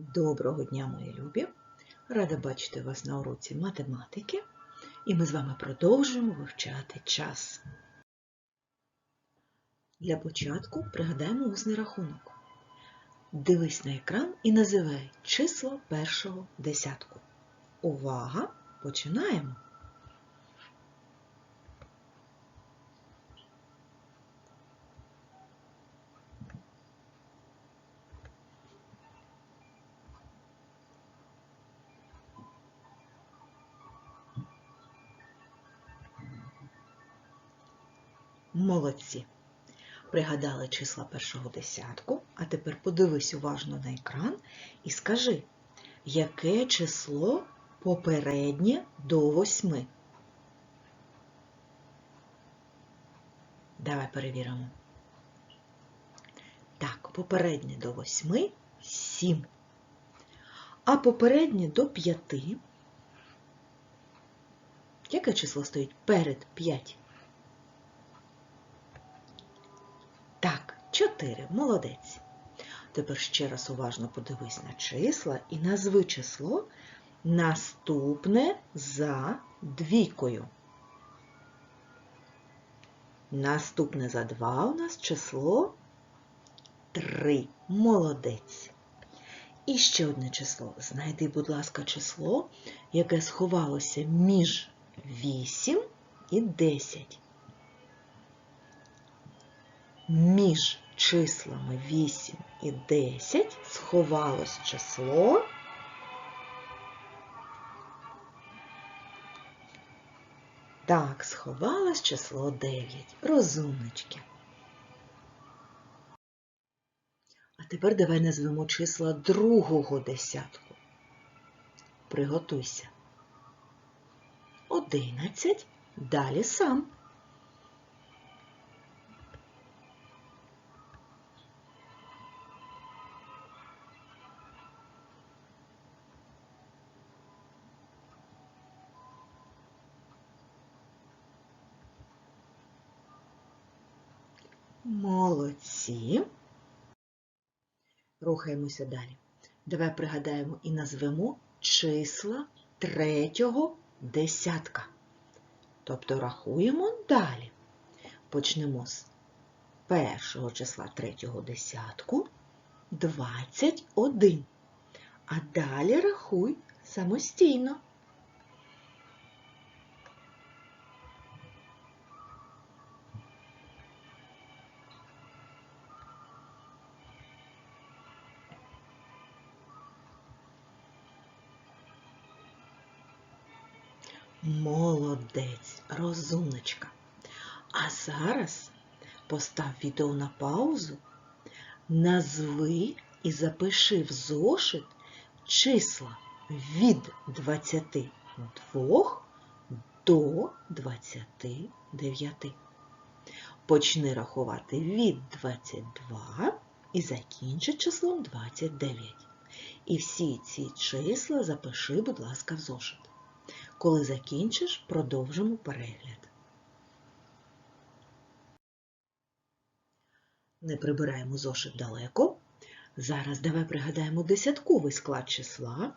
Доброго дня, мої любі! Рада бачити вас на уроці математики, і ми з вами продовжуємо вивчати час. Для початку пригадаємо усний рахунок. Дивись на екран і називай число першого десятку. Увага! Починаємо! Молодці! Пригадали числа першого десятку, а тепер подивись уважно на екран і скажи, яке число попереднє до восьми? Давай перевіримо. Так, попереднє до восьми сім. А попереднє до п'яти. Яке число стоїть перед п'ять? Так, 4. Молодець. Тепер ще раз уважно подивись на числа і назви число наступне за двійкою. Наступне за 2 у нас число 3. Молодець. І ще одне число. Знайди, будь ласка, число, яке сховалося між 8 і 10 між числами 8 і 10 сховалось число. Так, сховалось число 9. Розумнички. А тепер давай назвемо числа другого десятку. Приготуйся. 11. Далі сам. Молодці. Рухаємося далі. Давай пригадаємо і назвемо числа третього десятка. Тобто рахуємо далі. Почнемо з першого числа третього десятку 21. А далі рахуй самостійно. Молодець, розумничка. А зараз постав відео на паузу, назви і запиши в зошит числа від 22 до 29. Почни рахувати від 22 і закінчи числом 29. І всі ці числа запиши, будь ласка, в зошит. Коли закінчиш, продовжимо перегляд. Не прибираємо зошит далеко. Зараз давай пригадаємо десятковий склад числа.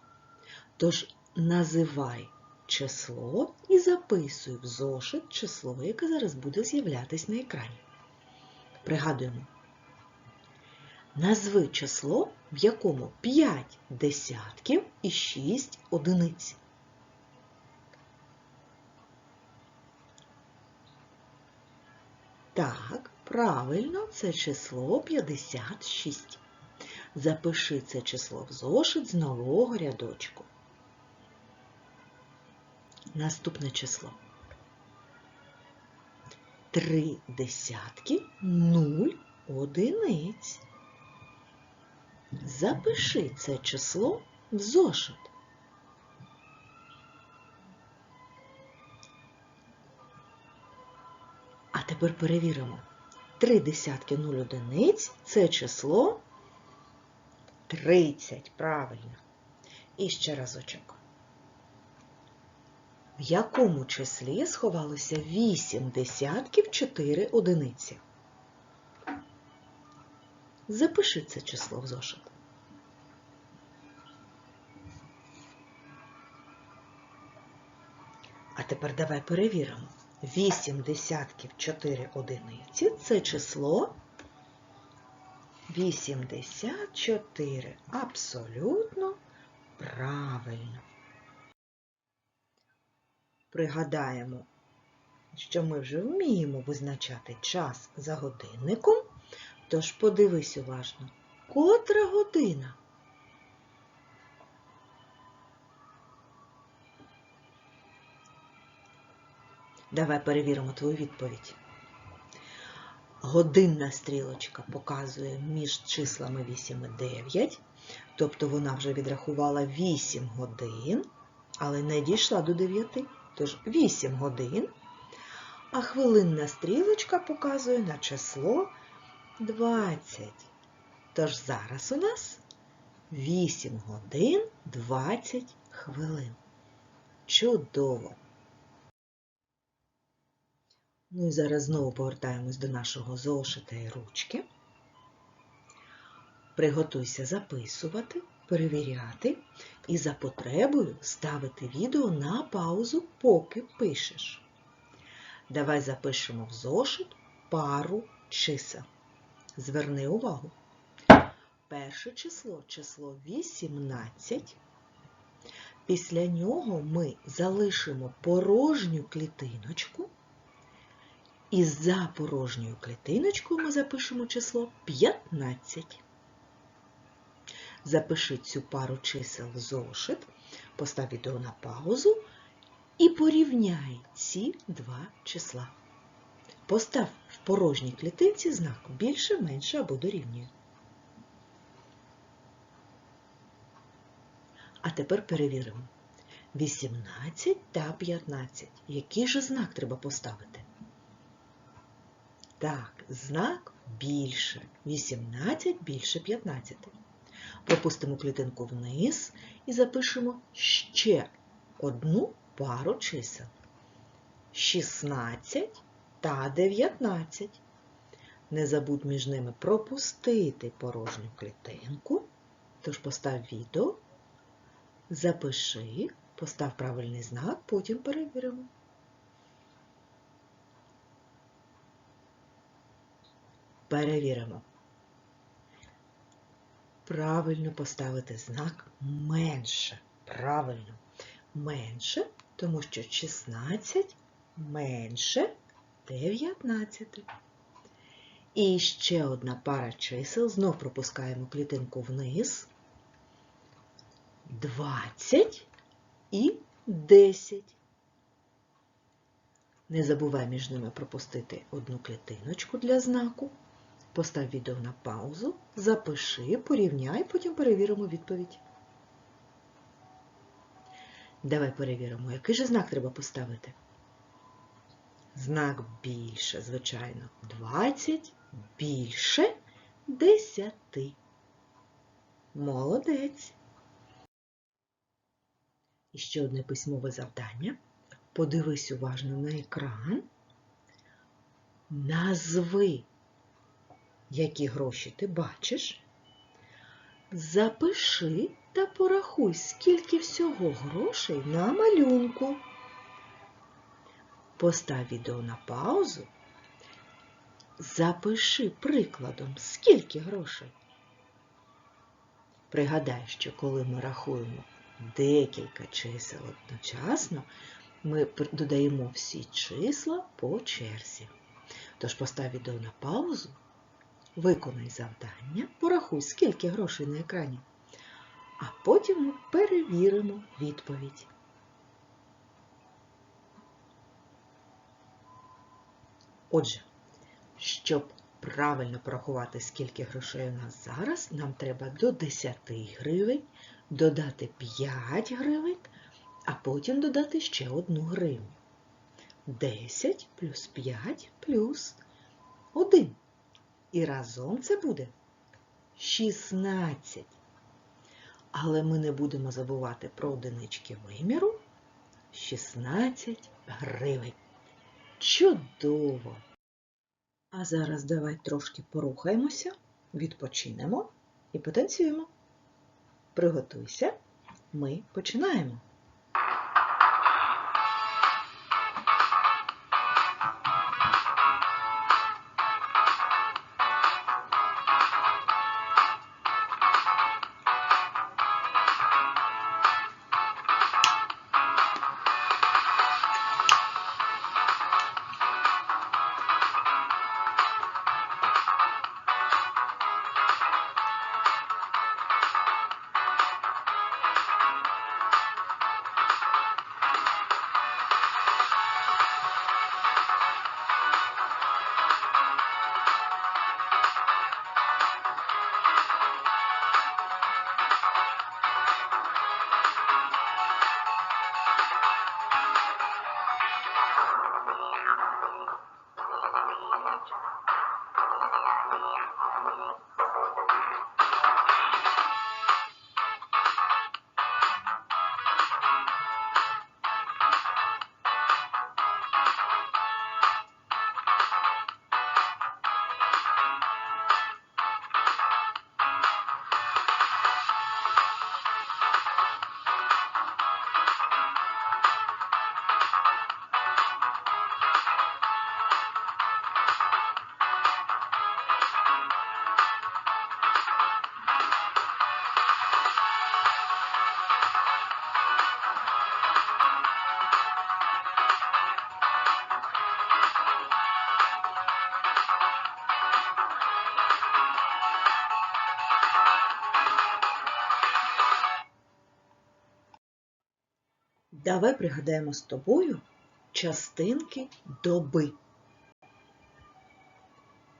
Тож називай число і записуй в зошит число, яке зараз буде з'являтись на екрані. Пригадуємо. Назви число, в якому 5 десятків і 6 одиниць. Так, правильно, це число 56. Запиши це число в зошит з нового рядочку. Наступне число. Три десятки нуль одиниць. Запиши це число в зошит. Тепер перевіримо. Три десятки нуль одиниць це число 30. Правильно. І ще разочок. В якому числі сховалося 8 десятків 4 одиниці? Запиши це число в зошит. А тепер давай перевіримо. 8 десятків 4 одиниці це число 84. Абсолютно правильно. Пригадаємо, що ми вже вміємо визначати час за годинником, тож подивись уважно, котра година. Давай перевіримо твою відповідь. Годинна стрілочка показує між числами 8 і 9, тобто вона вже відрахувала 8 годин, але не дійшла до 9, тож 8 годин. А хвилинна стрілочка показує на число 20. Тож зараз у нас 8 годин 20 хвилин. Чудово! Ну і зараз знову повертаємось до нашого зошита і ручки. Приготуйся записувати, перевіряти і за потребою ставити відео на паузу, поки пишеш. Давай запишемо в зошит пару чисел. Зверни увагу. Перше число число 18. Після нього ми залишимо порожню клітиночку. І за порожньою клітиночкою ми запишемо число 15. Запиши цю пару чисел в зошит, постав відео на паузу і порівняй ці два числа. Постав в порожній клітинці знак більше, менше або дорівнює. А тепер перевіримо. 18 та 15. Який же знак треба поставити? Так, знак більше. 18 більше 15. Пропустимо клітинку вниз і запишемо ще одну пару чисел. 16 та 19. Не забудь між ними пропустити порожню клітинку. Тож постав відео, запиши, постав правильний знак, потім перевіримо. Перевіримо. Правильно поставити знак менше. Правильно. Менше, тому що 16 менше 19. І ще одна пара чисел. Знов пропускаємо клітинку вниз. 20 і 10. Не забувай між ними пропустити одну клітиночку для знаку. Постав відео на паузу, запиши, порівняй, потім перевіримо відповідь. Давай перевіримо, який же знак треба поставити. Знак більше, звичайно, 20 більше 10. Молодець. І ще одне письмове завдання. Подивись уважно на екран. Назви які гроші ти бачиш, запиши та порахуй, скільки всього грошей на малюнку. Постав відео на паузу. Запиши прикладом, скільки грошей. Пригадай, що коли ми рахуємо декілька чисел одночасно, ми додаємо всі числа по черзі. Тож постав відео на паузу Виконай завдання, порахуй, скільки грошей на екрані, а потім ми перевіримо відповідь. Отже, щоб правильно порахувати, скільки грошей у нас зараз, нам треба до 10 гривень додати 5 гривень, а потім додати ще 1 гривню. 10 плюс 5 плюс 1. І разом це буде 16. Але ми не будемо забувати про одинички виміру 16 гривень. Чудово! А зараз давай трошки порухаємося, відпочинемо і потанцюємо. Приготуйся, ми починаємо. Давай пригадаємо з тобою частинки доби.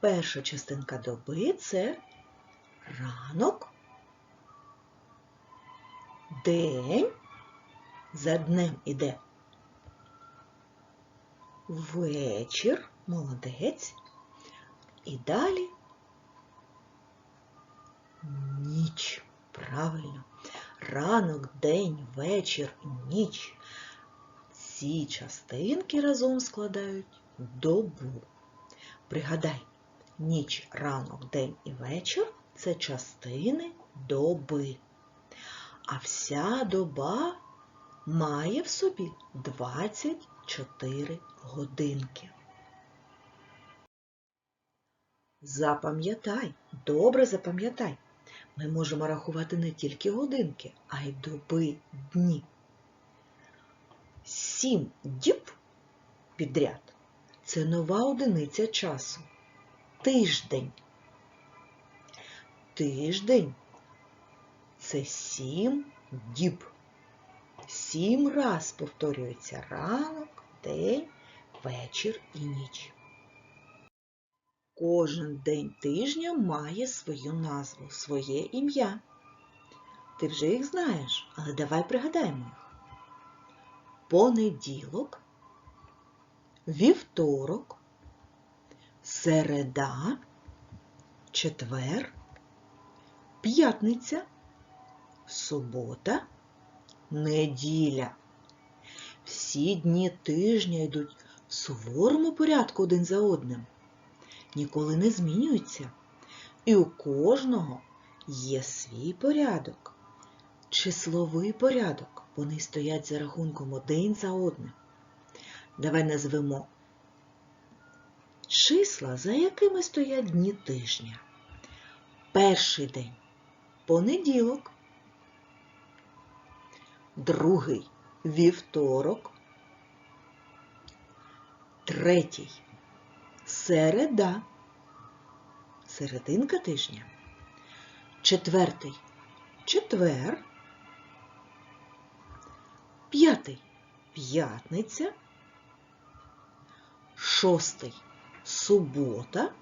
Перша частинка доби це ранок, день, за днем іде вечір, молодець, і далі ніч. Правильно. Ранок, день, вечір, ніч. Ці частинки разом складають добу. Пригадай, ніч, ранок, день і вечір це частини доби. А вся доба має в собі 24 годинки. Запам'ятай, добре запам'ятай. Ми можемо рахувати не тільки годинки, а й доби дні. Сім діб підряд це нова одиниця часу. Тиждень. Тиждень це сім діб. Сім раз повторюється ранок, день, вечір і ніч. Кожен день тижня має свою назву, своє ім'я. Ти вже їх знаєш, але давай пригадаємо їх. Понеділок, вівторок, середа, четвер, п'ятниця, субота, неділя. Всі дні тижня йдуть в суворому порядку один за одним ніколи не змінюються, і у кожного є свій порядок, числовий порядок. Вони стоять за рахунком один за одним. Давай назвемо числа, за якими стоять дні тижня. Перший день понеділок, другий вівторок, третій середа, серединка тижня, четвертий. Четвер, п'ятий. П'ятниця, шостий. Субота,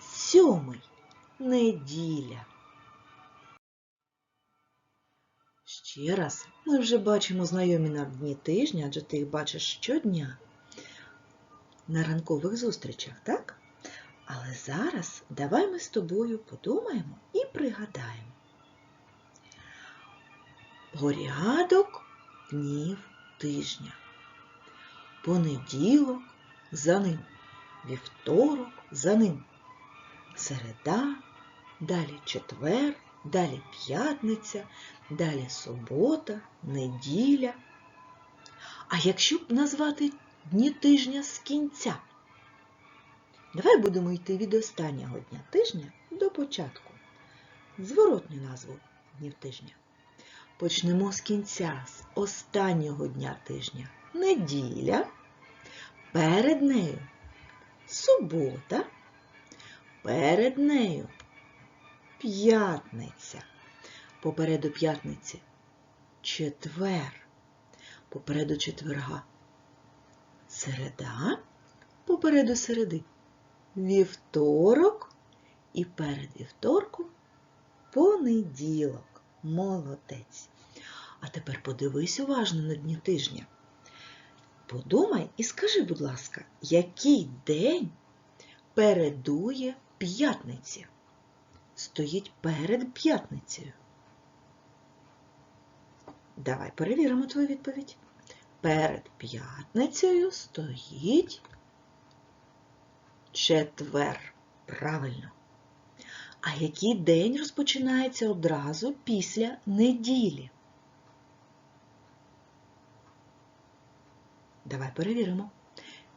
сьомий. Неділя. Ще раз ми вже бачимо знайомі нам дні тижня, адже ти їх бачиш щодня на ранкових зустрічах, так? Але зараз давай ми з тобою подумаємо і пригадаємо. Порядок днів тижня. Понеділок за ним, вівторок за ним, середа, далі четвер, далі п'ятниця, далі субота, неділя. А якщо б назвати дні тижня з кінця. Давай будемо йти від останнього дня тижня до початку. Зворотню назву днів тижня. Почнемо з кінця, з останнього дня тижня. Неділя. Перед нею субота. Перед нею п'ятниця. Попереду п'ятниці четвер. Попереду четверга середа, попереду середи, вівторок і перед вівторком понеділок. Молодець. А тепер подивись уважно на дні тижня. Подумай і скажи, будь ласка, який день передує п'ятниці? Стоїть перед п'ятницею. Давай перевіримо твою відповідь. Перед п'ятницею стоїть четвер. Правильно. А який день розпочинається одразу після неділі? Давай перевіримо.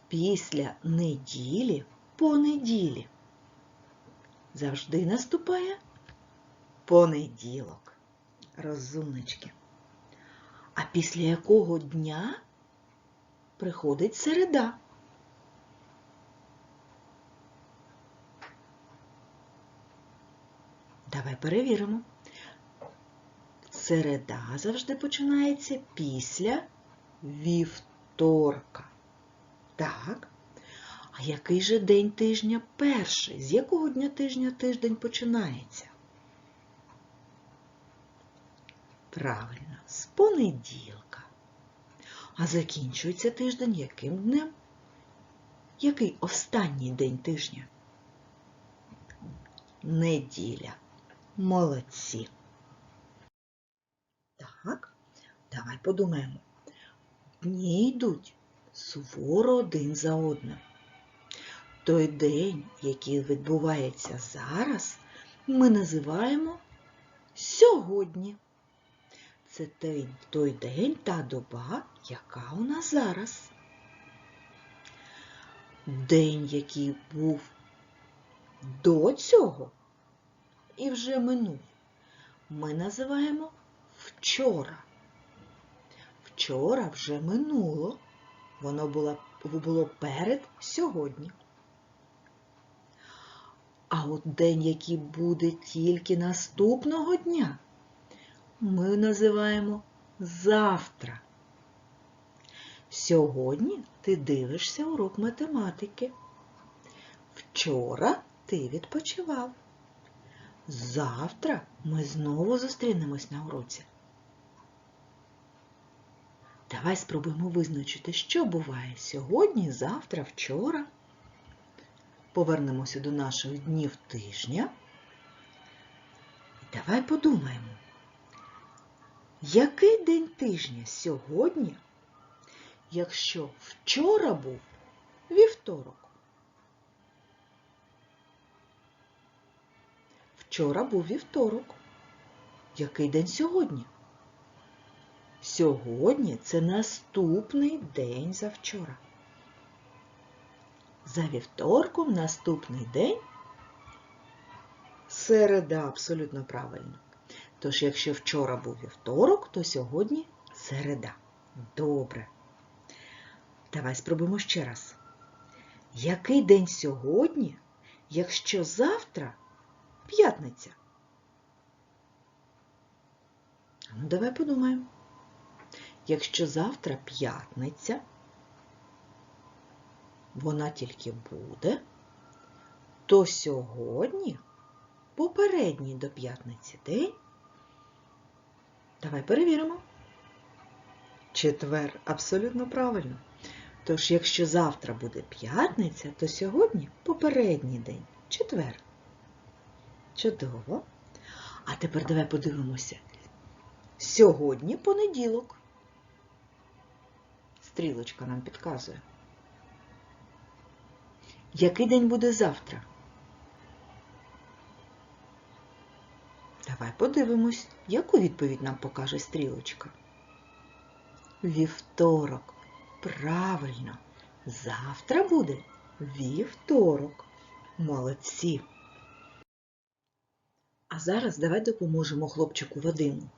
Після неділі понеділі. Завжди наступає понеділок. Розумнички. А після якого дня приходить середа? Давай перевіримо. Середа завжди починається після вівторка. Так. А який же день тижня перший? З якого дня тижня тиждень починається? Правильно, з понеділка. А закінчується тиждень яким днем? Який останній день тижня? Неділя. Молодці. Так, давай подумаємо. Дні йдуть суворо один за одним. Той день, який відбувається зараз, ми називаємо сьогодні. Це той, той день та доба, яка у нас зараз. День, який був до цього і вже минув, ми називаємо вчора. Вчора вже минуло, воно було, було перед сьогодні. А от день, який буде тільки наступного дня, ми називаємо завтра. Сьогодні ти дивишся урок математики. Вчора ти відпочивав. Завтра ми знову зустрінемось на уроці. Давай спробуємо визначити, що буває сьогодні, завтра, вчора. Повернемося до наших днів тижня. І давай подумаємо, який день тижня сьогодні, якщо вчора був вівторок? Вчора був вівторок. Який день сьогодні? Сьогодні це наступний день за вчора. За вівторком наступний день середа абсолютно правильно. Тож, якщо вчора був вівторок, то сьогодні середа. Добре. Давай спробуємо ще раз. Який день сьогодні, якщо завтра п'ятниця? Ну, давай подумаємо. Якщо завтра п'ятниця, вона тільки буде, то сьогодні, попередній до п'ятниці день, давай перевіримо. Четвер абсолютно правильно. Тож, якщо завтра буде п'ятниця, то сьогодні попередній день, четвер. Чудово. А тепер давай подивимося. Сьогодні понеділок. Стрілочка нам підказує. Який день буде завтра? Давай подивимось, яку відповідь нам покаже стрілочка. Вівторок. Правильно. Завтра буде вівторок. Молодці. А зараз давай допоможемо хлопчику Вадиму.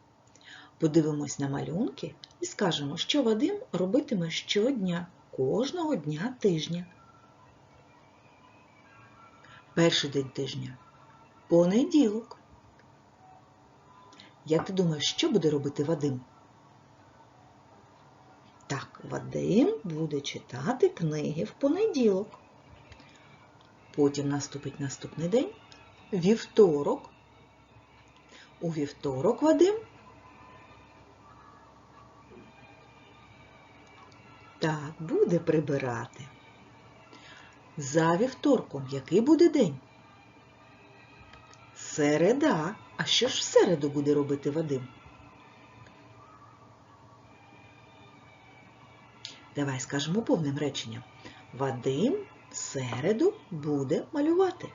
Подивимось на малюнки і скажемо, що Вадим робитиме щодня, кожного дня тижня. Перший день тижня понеділок. Як ти думаєш, що буде робити Вадим? Так, Вадим буде читати книги в понеділок. Потім наступить наступний день вівторок. У вівторок Вадим так буде прибирати. За вівторком який буде день? Середа. А що ж в середу буде робити Вадим? Давай скажемо повним реченням. Вадим в середу буде малювати.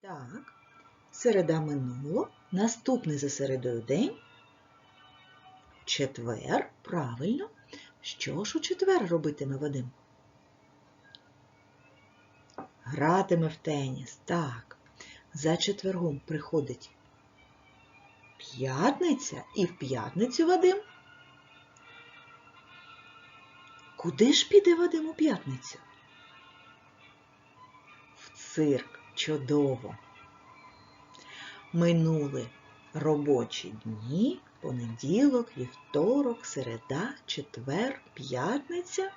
Так, середа минуло. Наступний за середою день. Четвер, правильно. Що ж у четвер робитиме Вадим? Гратиме в теніс. Так. За четвергом приходить п'ятниця і в п'ятницю Вадим. Куди ж піде Вадим у п'ятницю? В цирк. Чудово. Минули робочі дні, понеділок, вівторок, середа, четвер, п'ятниця.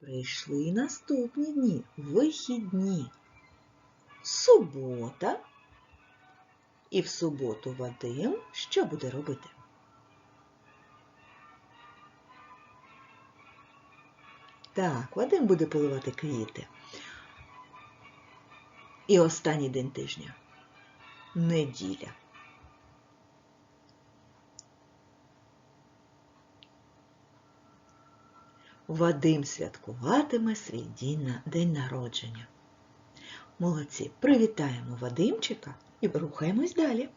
Прийшли наступні дні, вихідні. Субота. І в суботу Вадим що буде робити? Так, Вадим буде поливати квіти. І останній день тижня неділя. Вадим святкуватиме свій день, народження. Молодці, привітаємо Вадимчика і рухаємось далі.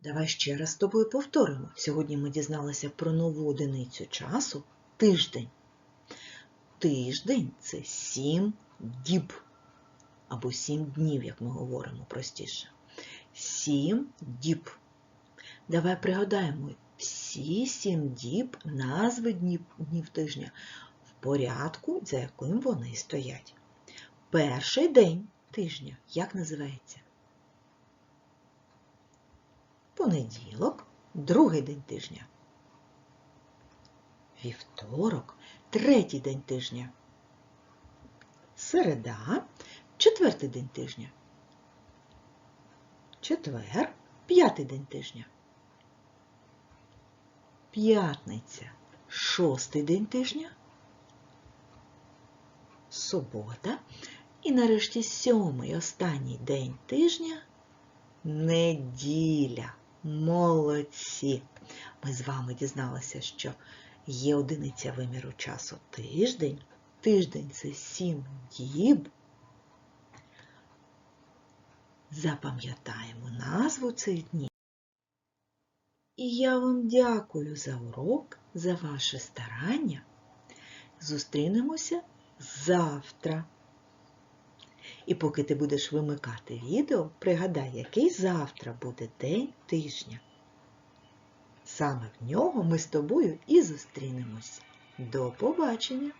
Давай ще раз з тобою повторимо. Сьогодні ми дізналися про нову одиницю часу тиждень. Тиждень це сім діб або сім днів, як ми говоримо простіше. Сім діб. Давай пригадаємо всі сім діб назви днів, тижня в порядку, за яким вони стоять. Перший день тижня як називається? Понеділок, другий день тижня. Вівторок, третій день тижня. Середа, четвертий день тижня. Четвер, п'ятий день тижня. П'ятниця, шостий день тижня. Субота. І нарешті сьомий останній день тижня неділя. Молодці! Ми з вами дізналися, що є одиниця виміру часу тиждень. Тиждень це сім діб. Запам'ятаємо назву цих днів. І я вам дякую за урок, за ваше старання. Зустрінемося завтра. І поки ти будеш вимикати відео, пригадай, який завтра буде день тижня. Саме в нього ми з тобою і зустрінемось. До побачення!